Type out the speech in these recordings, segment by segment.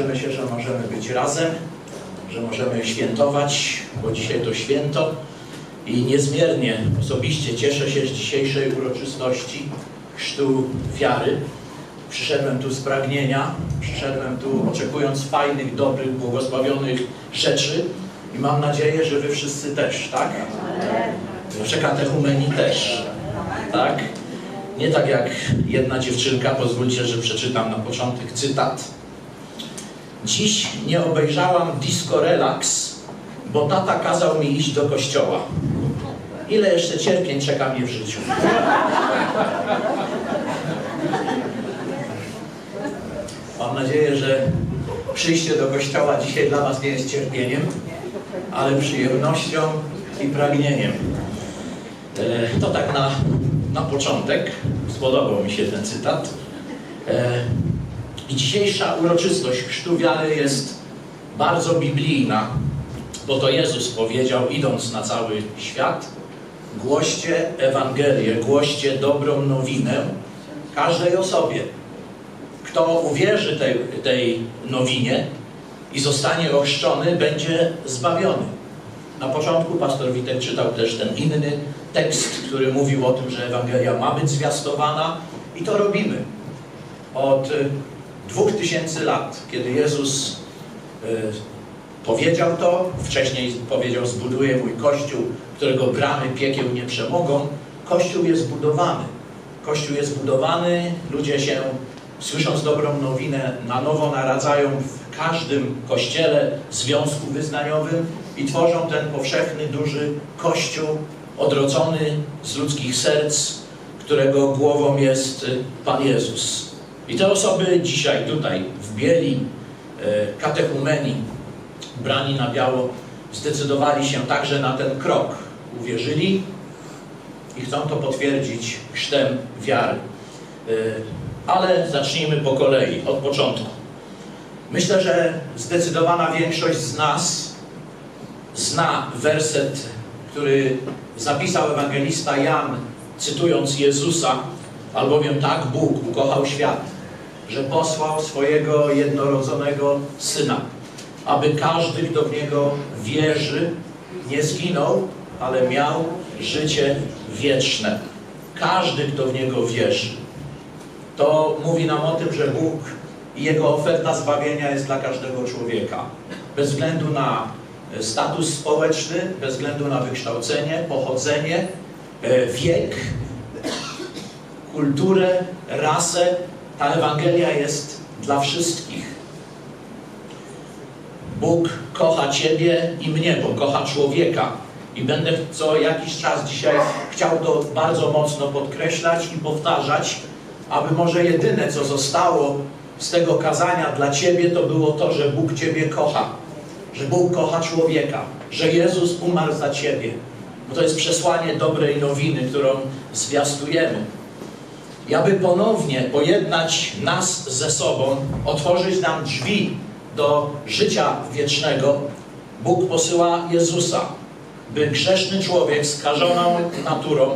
Cieszymy się, że możemy być razem, że możemy świętować, bo dzisiaj to święto i niezmiernie osobiście cieszę się z dzisiejszej uroczystości chrztu wiary. Przyszedłem tu z pragnienia, przyszedłem tu oczekując fajnych, dobrych, błogosławionych rzeczy i mam nadzieję, że Wy wszyscy też, tak? Że katechumeni też, tak? Nie tak jak jedna dziewczynka, pozwólcie, że przeczytam na początek cytat. Dziś nie obejrzałam Disco Relax, bo tata kazał mi iść do kościoła. Ile jeszcze cierpień czeka mnie w życiu? Mam nadzieję, że przyjście do kościoła dzisiaj dla Was nie jest cierpieniem, ale przyjemnością i pragnieniem. E, To tak na, na początek. Spodobał mi się ten cytat. I dzisiejsza uroczystość chrztu wiary jest bardzo biblijna, bo to Jezus powiedział, idąc na cały świat, głoście Ewangelię, głoście dobrą nowinę każdej osobie. Kto uwierzy tej, tej nowinie i zostanie ochrzczony, będzie zbawiony. Na początku pastor Witek czytał też ten inny tekst, który mówił o tym, że Ewangelia ma być zwiastowana i to robimy. Od y, dwóch tysięcy lat, kiedy Jezus y, powiedział to, wcześniej powiedział, zbuduję mój Kościół, którego bramy piekieł nie przemogą, Kościół jest budowany. Kościół jest budowany, ludzie się, słysząc dobrą nowinę, na nowo naradzają w każdym kościele, związku wyznaniowym i tworzą ten powszechny, duży Kościół, odrodzony z ludzkich serc, którego głową jest y, Pan Jezus. I te osoby dzisiaj tutaj w bieli, e, katechumeni, brani na biało, zdecydowali się także na ten krok. Uwierzyli i chcą to potwierdzić chrztem wiary. E, Ale zacznijmy po kolei, od początku. Myślę, że zdecydowana większość z nas zna werset, który zapisał ewangelista Jan, cytując Jezusa, albowiem tak Bóg ukochał świat, że posłał swojego jednorodzonego Syna, aby każdy, kto w Niego wierzy, nie zginął, ale miał życie wieczne. Każdy, kto w Niego wierzy. To mówi nam o tym, że Bóg i Jego oferta zbawienia jest dla każdego człowieka. Bez względu na e, status społeczny, bez względu na wykształcenie, pochodzenie, e, wiek, kulturę, rasę, ta Ewangelia jest dla wszystkich. Bóg kocha Ciebie i mnie, bo kocha człowieka. I będę co jakiś czas dzisiaj chciał to bardzo mocno podkreślać i powtarzać, aby może jedyne, co zostało z tego kazania dla Ciebie, to było to, że Bóg Ciebie kocha. Że Bóg kocha człowieka. Że Jezus umarł za Ciebie. Bo to jest przesłanie dobrej nowiny, którą zwiastujemy. I aby ponownie pojednać nas ze sobą, otworzyć nam drzwi do życia wiecznego, Bóg posyła Jezusa, by grzeszny człowiek skażoną naturą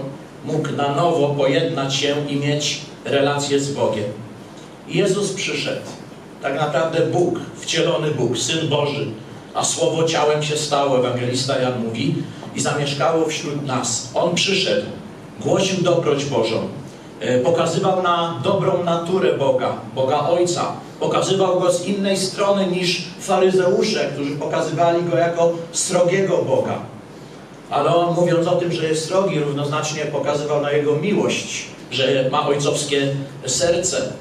mógł na nowo pojednać się i mieć relację z Bogiem. I Jezus przyszedł. Tak naprawdę Bóg, wcielony Bóg, Syn Boży, a Słowo ciałem się stało, ewangelista Jan mówi, i zamieszkało wśród nas. On przyszedł, głosił dobroć Bożą, pokazywał na dobrą naturę Boga, Boga Ojca. Pokazywał go z innej strony niż faryzeusze, którzy pokazywali go jako srogiego Boga. Ale on mówiąc o tym, że jest srogi, równoznacznie pokazywał na jego miłość, że ma ojcowskie serce.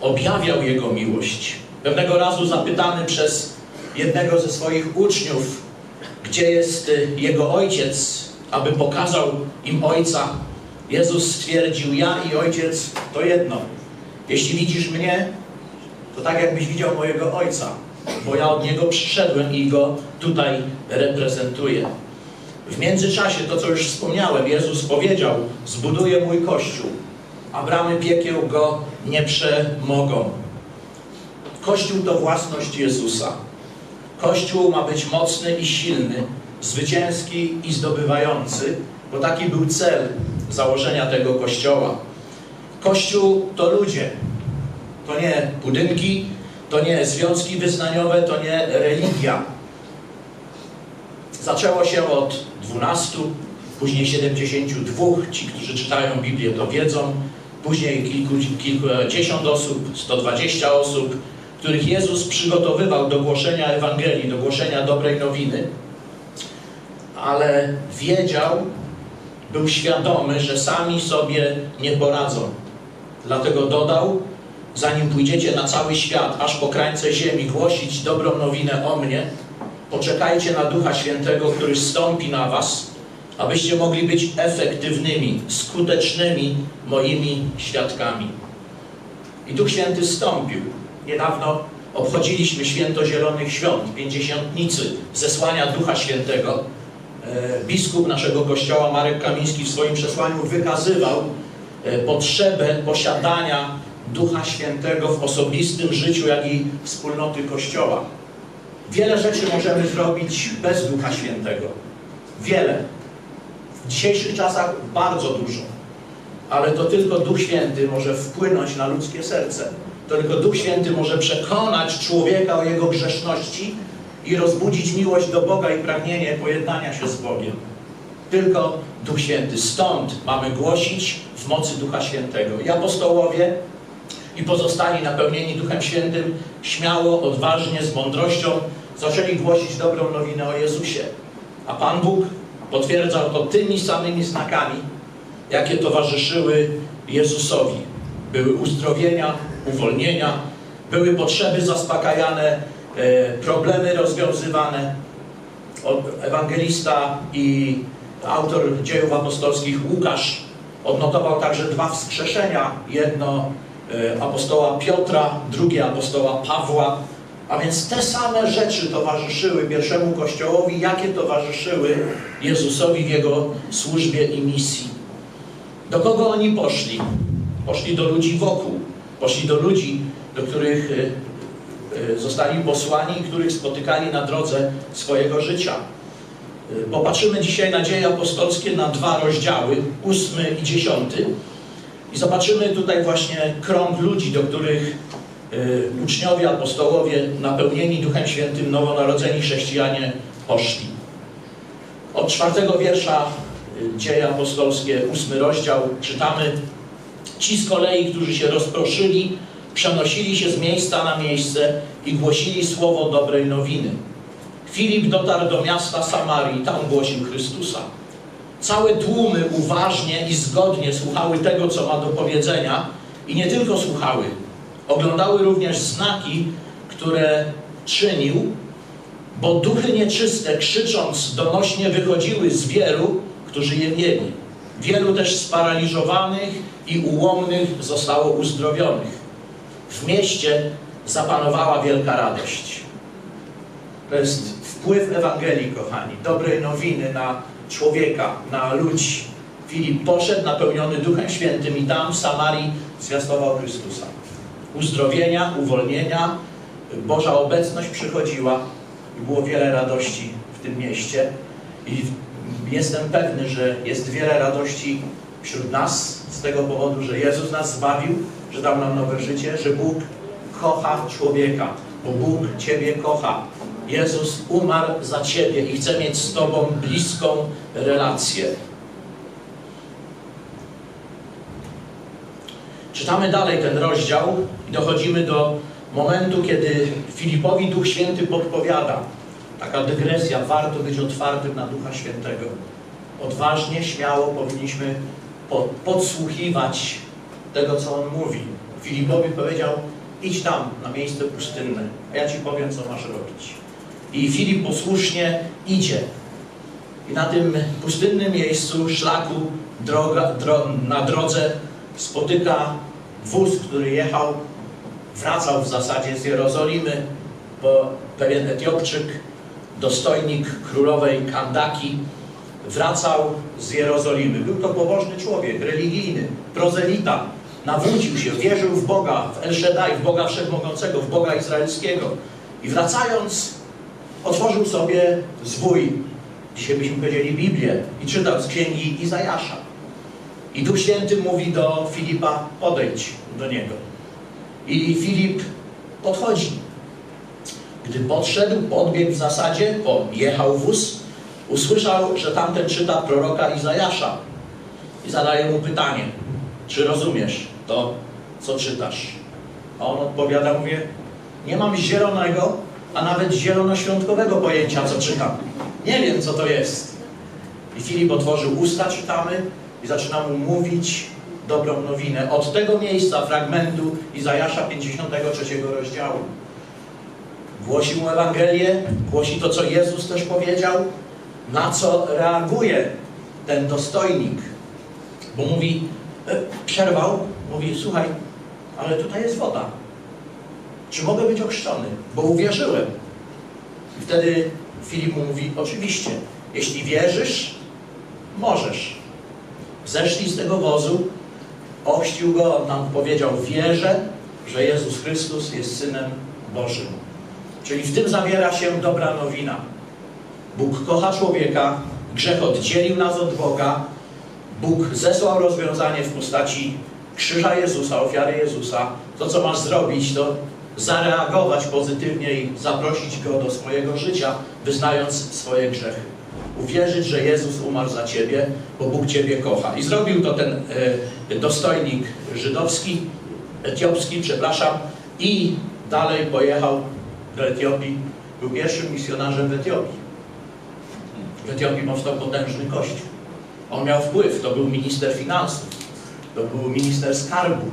Objawiał jego miłość. Pewnego razu zapytany przez jednego ze swoich uczniów, gdzie jest y, jego ojciec, aby pokazał im ojca, Jezus stwierdził: Ja i ojciec to jedno. Jeśli widzisz mnie, to tak jakbyś widział mojego ojca, bo ja od niego przyszedłem i go tutaj reprezentuję. W międzyczasie, to co już wspomniałem, Jezus powiedział: Zbuduję mój kościół, a bramy piekieł go nie przemogą. Kościół to własność Jezusa. Kościół ma być mocny i silny, zwycięski i zdobywający, bo taki był cel założenia tego kościoła. Kościół to ludzie, to nie budynki, to nie związki wyznaniowe, to nie religia. Zaczęło się od 12, później 72. Ci, którzy czytają Biblię, to wiedzą. Później kilku, kilkudziesiąt osób, 120 osób, których Jezus przygotowywał do głoszenia Ewangelii, do głoszenia dobrej nowiny. Ale wiedział, był świadomy, że sami sobie nie poradzą. Dlatego dodał, zanim pójdziecie na cały świat, aż po krańce ziemi, głosić dobrą nowinę o mnie, poczekajcie na Ducha Świętego, który stąpi na was, abyście mogli być efektywnymi, skutecznymi moimi świadkami. I Duch Święty stąpił. Niedawno obchodziliśmy święto Zielonych Świąt, pięćdziesiątnicy zesłania Ducha Świętego. E, Biskup naszego kościoła Marek Kamiński w swoim przesłaniu wykazywał e, potrzebę posiadania Ducha Świętego w osobistym życiu, jak i wspólnoty Kościoła. Wiele rzeczy możemy zrobić bez Ducha Świętego. Wiele. W dzisiejszych czasach bardzo dużo. Ale to tylko Duch Święty może wpłynąć na ludzkie serce. To tylko Duch Święty może przekonać człowieka o jego grzeszności i rozbudzić miłość do Boga i pragnienie pojednania się z Bogiem. Tylko Duch Święty. Stąd mamy głosić w mocy Ducha Świętego. I apostołowie i pozostali napełnieni Duchem Świętym śmiało, odważnie, z mądrością zaczęli głosić dobrą nowinę o Jezusie. A Pan Bóg potwierdzał to tymi samymi znakami, jakie towarzyszyły Jezusowi. Były uzdrowienia, uwolnienia, były potrzeby zaspokajane, problemy rozwiązywane. Ewangelista i autor dziejów apostolskich Łukasz odnotował także dwa wskrzeszenia. Jedno e, apostoła Piotra, drugie apostoła Pawła. A więc te same rzeczy towarzyszyły pierwszemu Kościołowi, jakie towarzyszyły Jezusowi w Jego służbie i misji. Do kogo oni poszli? Poszli do ludzi wokół. Poszli do ludzi, do których e, e, zostali posłani których spotykali na drodze swojego życia. E, Popatrzymy dzisiaj na dzieje apostolskie na dwa rozdziały, ósmy i dziesiąty. I zobaczymy tutaj właśnie krąg ludzi, do których uczniowie, apostołowie, napełnieni Duchem Świętym, nowonarodzeni chrześcijanie poszli. Od czwartego wiersza Dzieje apostolskie, ósmy rozdział, czytamy Ci z kolei, którzy się rozproszyli, przenosili się z miejsca na miejsce i głosili słowo dobrej nowiny. Filip dotarł do miasta Samarii, tam głosił Chrystusa. Całe tłumy uważnie i zgodnie słuchały tego, co ma do powiedzenia i nie tylko słuchały, oglądały również znaki, które czynił, bo duchy nieczyste krzycząc donośnie wychodziły z wielu, którzy je mieli. Wielu też sparaliżowanych i ułomnych zostało uzdrowionych. W mieście zapanowała wielka radość. To jest wpływ Ewangelii, kochani, dobrej nowiny na człowieka, na ludzi. Filip poszedł napełniony Duchem Świętym i tam w Samarii zwiastował Chrystusa. Uzdrowienia, uwolnienia, Boża obecność przychodziła i było wiele radości w tym mieście. I jestem pewny, że jest wiele radości wśród nas z tego powodu, że Jezus nas zbawił, że dał nam nowe życie, że Bóg kocha człowieka, bo Bóg Ciebie kocha. Jezus umarł za Ciebie i chce mieć z Tobą bliską relację. Czytamy dalej ten rozdział i dochodzimy do momentu, kiedy Filipowi Duch Święty podpowiada. Taka dygresja, warto być otwartym na Ducha Świętego. Odważnie, śmiało powinniśmy podsłuchiwać tego, co On mówi. Filipowi powiedział, idź tam, na miejsce pustynne, a ja Ci powiem, co masz robić. I Filip posłusznie idzie. I na tym pustynnym miejscu, szlaku, droga, dro, na drodze spotyka wóz, który jechał, wracał w zasadzie z Jerozolimy, bo pewien Etiopczyk, dostojnik królowej Kandaki, wracał z Jerozolimy. Był to pobożny człowiek, religijny, prozelita. Nawrócił się, wierzył w Boga, w El Shaddai, w Boga Wszechmogącego, w Boga Izraelskiego. I wracając, otworzył sobie zwój, dzisiaj byśmy powiedzieli Biblię, i czytał z księgi Izajasza. I Duch Święty mówi do Filipa, podejdź do niego. I Filip podchodzi Gdy podszedł, podbiegł w zasadzie, jechał wóz, usłyszał, że tamten czyta proroka Izajasza i zadaje mu pytanie, czy rozumiesz to, co czytasz? A on odpowiada, mówię, nie mam zielonego, a nawet zielonoświątkowego pojęcia, co czytam. Nie wiem, co to jest. I Filip otworzył usta, czytamy, i zaczyna mu mówić dobrą nowinę. Od tego miejsca, fragmentu Izajasza 53 rozdziału. Głosi mu Ewangelię, głosi to, co Jezus też powiedział, na co reaguje ten dostojnik. Bo mówi, e, przerwał, mówi, słuchaj, ale tutaj jest woda. Czy mogę być ochrzczony? Bo uwierzyłem. I wtedy Filip mu mówi, oczywiście, jeśli wierzysz, możesz. Zeszli z tego wozu, ochrzcił go, on tam powiedział, wierzę, że Jezus Chrystus jest Synem Bożym. Czyli w tym zawiera się dobra nowina. Bóg kocha człowieka, grzech oddzielił nas od Boga, Bóg zesłał rozwiązanie w postaci krzyża Jezusa, ofiary Jezusa. To, co masz zrobić, to zareagować pozytywnie i zaprosić Go do swojego życia, wyznając swoje grzechy. Uwierzyć, że Jezus umarł za Ciebie, bo Bóg Ciebie kocha. I zrobił to ten e, dostojnik żydowski, etiopski, przepraszam, i dalej pojechał do Etiopii. Był pierwszym misjonarzem w Etiopii. W Etiopii powstał potężny kościół. On miał wpływ, to był minister finansów, to był minister skarbu,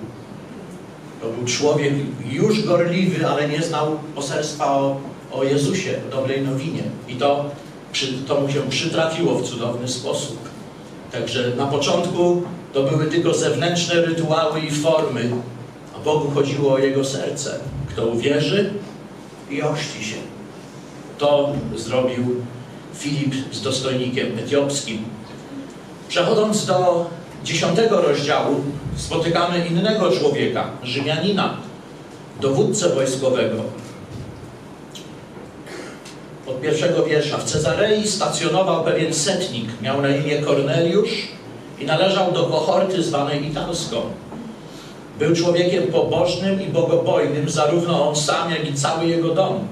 to był człowiek już gorliwy, ale nie znał poselstwa o, o Jezusie, o dobrej nowinie. I to, przy, to mu się przytrafiło w cudowny sposób. Także na początku to były tylko zewnętrzne rytuały i formy, a Bogu chodziło o jego serce. Kto uwierzy i ochrzci się. To zrobił Filip z dostojnikiem etiopskim. Przechodząc do dziesiątego rozdziału, spotykamy innego człowieka, Rzymianina, dowódcę wojskowego. Od pierwszego wiersza. W Cezarei stacjonował pewien setnik, miał na imię Korneliusz i należał do kohorty zwanej Italską. Był człowiekiem pobożnym i bogobojnym, zarówno on sam, jak i cały jego dom.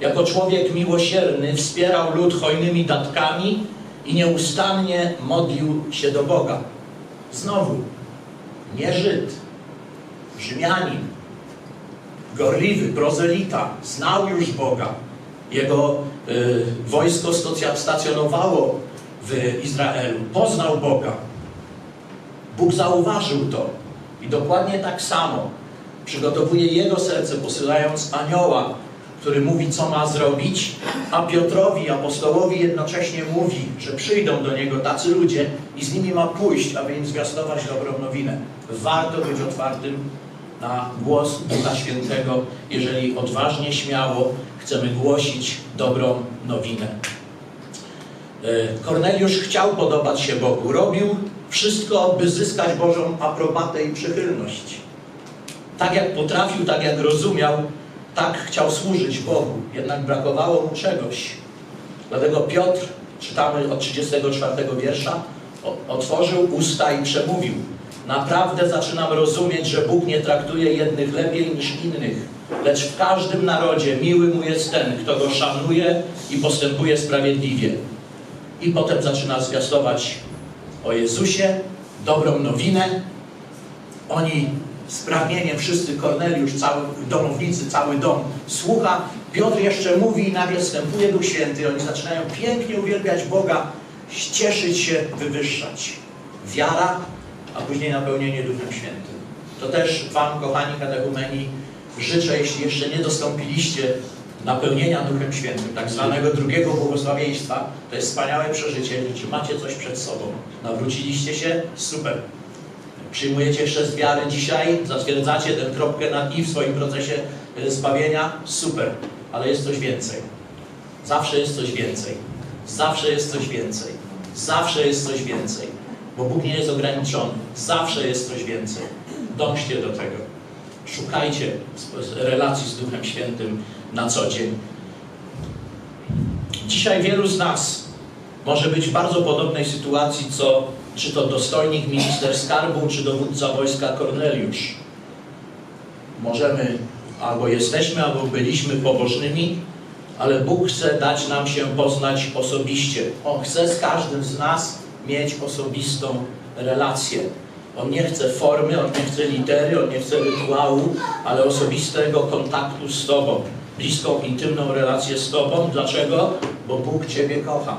Jako człowiek miłosierny wspierał lud hojnymi datkami i nieustannie modlił się do Boga. Znowu, nie Żyd, Rzymianin, gorliwy, prozelita, znał już Boga. Jego y, wojsko stacjonowało w Izraelu, poznał Boga. Bóg zauważył to i dokładnie tak samo przygotowuje jego serce, posyłając anioła, który mówi, co ma zrobić, a Piotrowi, apostołowi jednocześnie mówi, że przyjdą do niego tacy ludzie i z nimi ma pójść, aby im zwiastować dobrą nowinę. Warto być otwartym na głos Ducha Świętego, jeżeli odważnie, śmiało chcemy głosić dobrą nowinę. Korneliusz chciał podobać się Bogu, robił wszystko, by zyskać Bożą aprobatę i przychylność. Tak jak potrafił, tak jak rozumiał, tak chciał służyć Bogu, jednak brakowało mu czegoś. Dlatego Piotr, czytamy od 34 wiersza, otworzył usta i przemówił. Naprawdę zaczynam rozumieć, że Bóg nie traktuje jednych lepiej niż innych, lecz w każdym narodzie miły mu jest ten, kto go szanuje i postępuje sprawiedliwie. I potem zaczyna zwiastować o Jezusie, dobrą nowinę. Oni z pragnieniem wszyscy, Korneliusz, cały, domownicy, cały dom słucha. Piotr jeszcze mówi i nagle wstępuje Duch Święty. Oni zaczynają pięknie uwielbiać Boga, cieszyć się, wywyższać. Wiara, a później napełnienie Duchem Świętym. To też Wam, kochani katechumeni, życzę, jeśli jeszcze nie dostąpiliście napełnienia Duchem Świętym, tak zwanego drugiego błogosławieństwa, to jest wspaniałe przeżycie, czy macie coś przed sobą. Nawróciliście się? Super. Przyjmujecie chrzest wiary dzisiaj, zatwierdzacie tę kropkę nad i w swoim procesie zbawienia? Super. Ale jest coś więcej. Zawsze jest coś więcej. Zawsze jest coś więcej. Zawsze jest coś więcej. Bo Bóg nie jest ograniczony. Zawsze jest coś więcej. Dążcie do tego. Szukajcie relacji z Duchem Świętym na co dzień. Dzisiaj wielu z nas może być w bardzo podobnej sytuacji, co czy to dostojnik minister skarbu, czy dowódca wojska Korneliusz. Możemy albo jesteśmy, albo byliśmy pobożnymi, ale Bóg chce dać nam się poznać osobiście. On chce z każdym z nas mieć osobistą relację. On nie chce formy, on nie chce litery, on nie chce rytuału, ale osobistego kontaktu z Tobą. Bliską, intymną relację z Tobą. Dlaczego? Bo Bóg Ciebie kocha.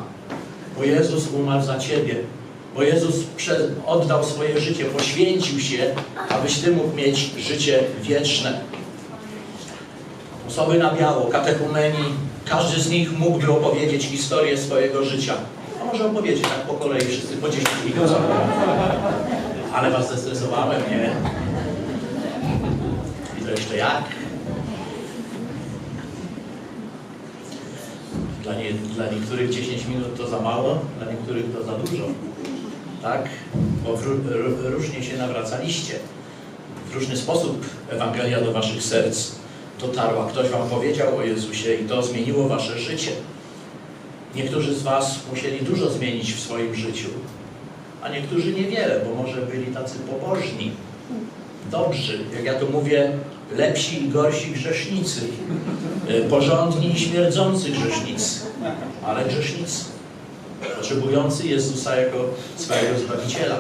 Bo Jezus umarł za Ciebie. Bo Jezus oddał swoje życie, poświęcił się, abyś Ty mógł mieć życie wieczne. Osoby na biało, katechumeni, każdy z nich mógłby opowiedzieć historię swojego życia. A może opowiedzieć tak po kolei, wszyscy po 10 minut. Ale was zestresowałem, nie? I to jeszcze jak? Dla, nie, dla niektórych 10 minut to za mało, dla niektórych to za dużo. Tak? Bo różnie się nawracaliście. W różny sposób Ewangelia do waszych serc dotarła. Ktoś wam powiedział o Jezusie i to zmieniło wasze życie. Niektórzy z was musieli dużo zmienić w swoim życiu, a niektórzy niewiele, bo może byli tacy pobożni, dobrzy, jak ja tu mówię, lepsi i gorsi grzesznicy, y, porządni i śmierdzący grzesznicy, ale grzesznicy, potrzebujący Jezusa jako swojego Zbawiciela.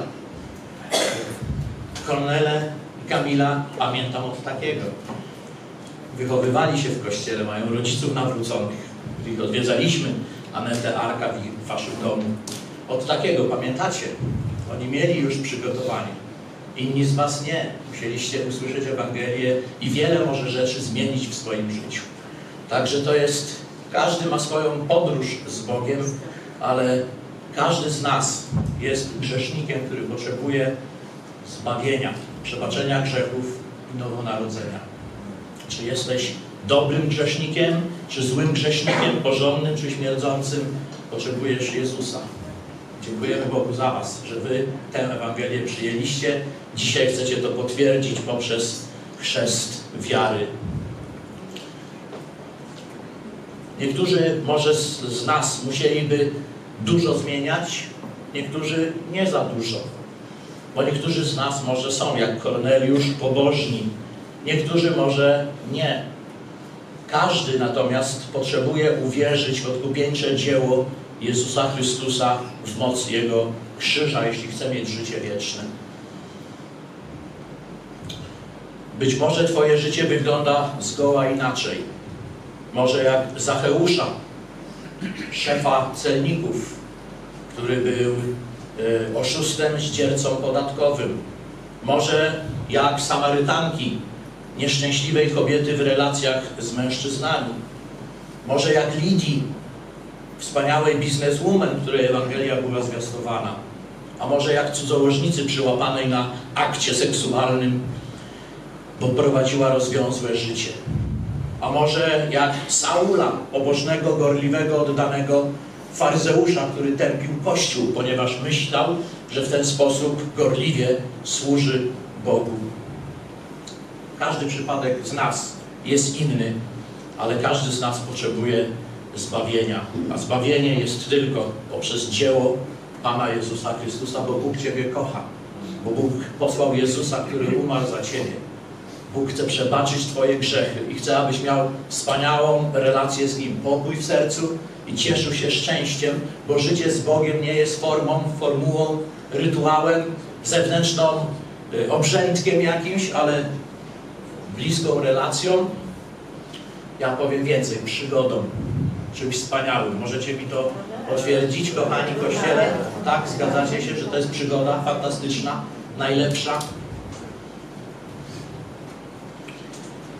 Kornele i Kamila pamiętam od takiego. Wychowywali się w kościele, mają rodziców nawróconych, których odwiedzaliśmy, Anetę Arka w waszym domu. Od takiego, pamiętacie? Oni mieli już przygotowanie. Inni z was nie. Musieliście usłyszeć Ewangelię i wiele może rzeczy zmienić w swoim życiu. Także to jest, każdy ma swoją podróż z Bogiem, ale każdy z nas jest grzesznikiem, który potrzebuje zbawienia, przebaczenia grzechów i nowonarodzenia. Czy jesteś dobrym grzesznikiem, czy złym grzesznikiem, porządnym, czy śmierdzącym? Potrzebujesz Jezusa. Dziękujemy Bogu za Was, że Wy tę Ewangelię przyjęliście. Dzisiaj chcecie to potwierdzić poprzez chrzest wiary. Niektórzy może z, z nas musieliby dużo zmieniać, niektórzy nie za dużo. Bo niektórzy z nas może są jak Korneliusz pobożni, niektórzy może nie. Każdy natomiast potrzebuje uwierzyć w odkupieńcze dzieło Jezusa Chrystusa w moc Jego krzyża, jeśli chce mieć życie wieczne. Być może Twoje życie wygląda zgoła inaczej. Może jak Zacheusza, szefa celników, który był e, oszustem, zdziercą podatkowym. Może jak Samarytanki, nieszczęśliwej kobiety w relacjach z mężczyznami. Może jak Lidii, wspaniałej bizneswoman, której Ewangelia była zwiastowana. A może jak cudzołożnicy przyłapanej na akcie seksualnym, bo prowadziła rozwiązłe życie. A może jak Saula, pobożnego, gorliwego, oddanego faryzeusza, który tępił Kościół, ponieważ myślał, że w ten sposób gorliwie służy Bogu. Każdy przypadek z nas jest inny, ale każdy z nas potrzebuje zbawienia. A zbawienie jest tylko poprzez dzieło Pana Jezusa Chrystusa, bo Bóg Ciebie kocha. Bo Bóg posłał Jezusa, który umarł za Ciebie. Bóg chce przebaczyć Twoje grzechy i chce, abyś miał wspaniałą relację z Nim, pokój w sercu i cieszył się szczęściem, bo życie z Bogiem nie jest formą, formułą, rytuałem, zewnętrzną y, obrzędkiem jakimś, ale bliską relacją. Ja powiem więcej, przygodą, czymś wspaniałym. Możecie mi to potwierdzić, kochani Kościele? Tak, zgadzacie się, że to jest przygoda fantastyczna, najlepsza?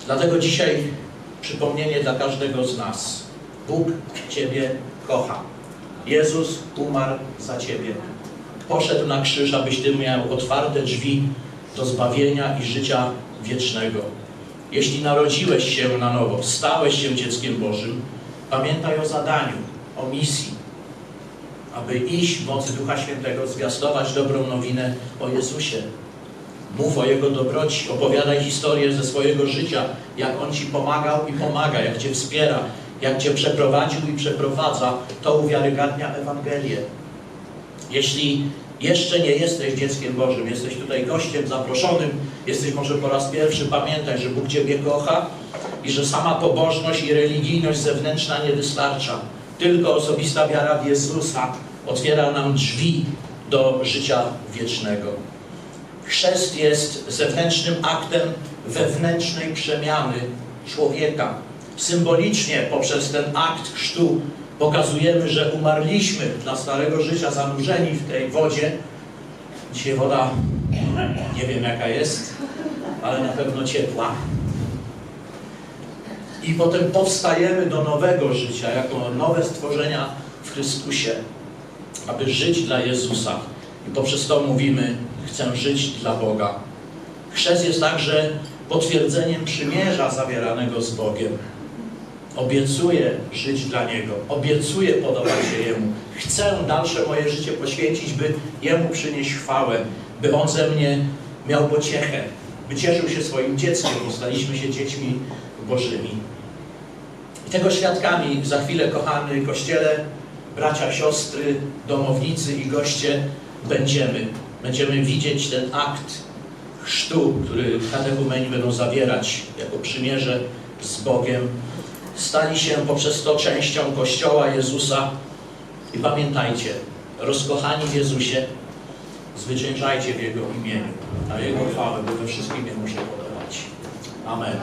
Dlatego dzisiaj przypomnienie dla każdego z nas. Bóg Ciebie kocha. Jezus umarł za Ciebie. Poszedł na krzyż, abyś Ty miał otwarte drzwi do zbawienia i życia wiecznego. Jeśli narodziłeś się na nowo, stałeś się dzieckiem Bożym, pamiętaj o zadaniu, o misji, aby iść w mocy Ducha Świętego, zwiastować dobrą nowinę o Jezusie. Mów o Jego dobroci, opowiadaj historię ze swojego życia, jak On Ci pomagał i pomaga, jak Cię wspiera, jak Cię przeprowadził i przeprowadza. To uwiarygadnia Ewangelię. Jeśli Jeszcze nie jesteś dzieckiem Bożym, jesteś tutaj gościem zaproszonym, jesteś może po raz pierwszy, pamiętaj, że Bóg Ciebie kocha i że sama pobożność i religijność zewnętrzna nie wystarcza. Tylko osobista wiara w Jezusa otwiera nam drzwi do życia wiecznego. Chrzest jest zewnętrznym aktem wewnętrznej przemiany człowieka. Symbolicznie poprzez ten akt chrztu pokazujemy, że umarliśmy dla starego życia, zanurzeni w tej wodzie. Dzisiaj woda nie wiem jaka jest, ale na pewno ciepła. I potem powstajemy do nowego życia, jako nowe stworzenia w Chrystusie, aby żyć dla Jezusa. I poprzez to mówimy, chcę żyć dla Boga. Chrzest jest także potwierdzeniem przymierza zawieranego z Bogiem. Obiecuję żyć dla Niego, obiecuję podobać się Jemu. Chcę dalsze moje życie poświęcić, by Jemu przynieść chwałę, by On ze mnie miał pociechę, by cieszył się swoim dzieckiem, bo staliśmy się dziećmi Bożymi. I tego świadkami za chwilę, kochany Kościele, bracia, siostry, domownicy i goście, będziemy. Będziemy widzieć ten akt chrztu, który katechumeni będą zawierać jako przymierze z Bogiem. Stali się poprzez to częścią Kościoła Jezusa. I pamiętajcie, rozkochani w Jezusie, zwyciężajcie w Jego imieniu, na Jego chwałę, by we wszystkim Jemu się podobać. Amen.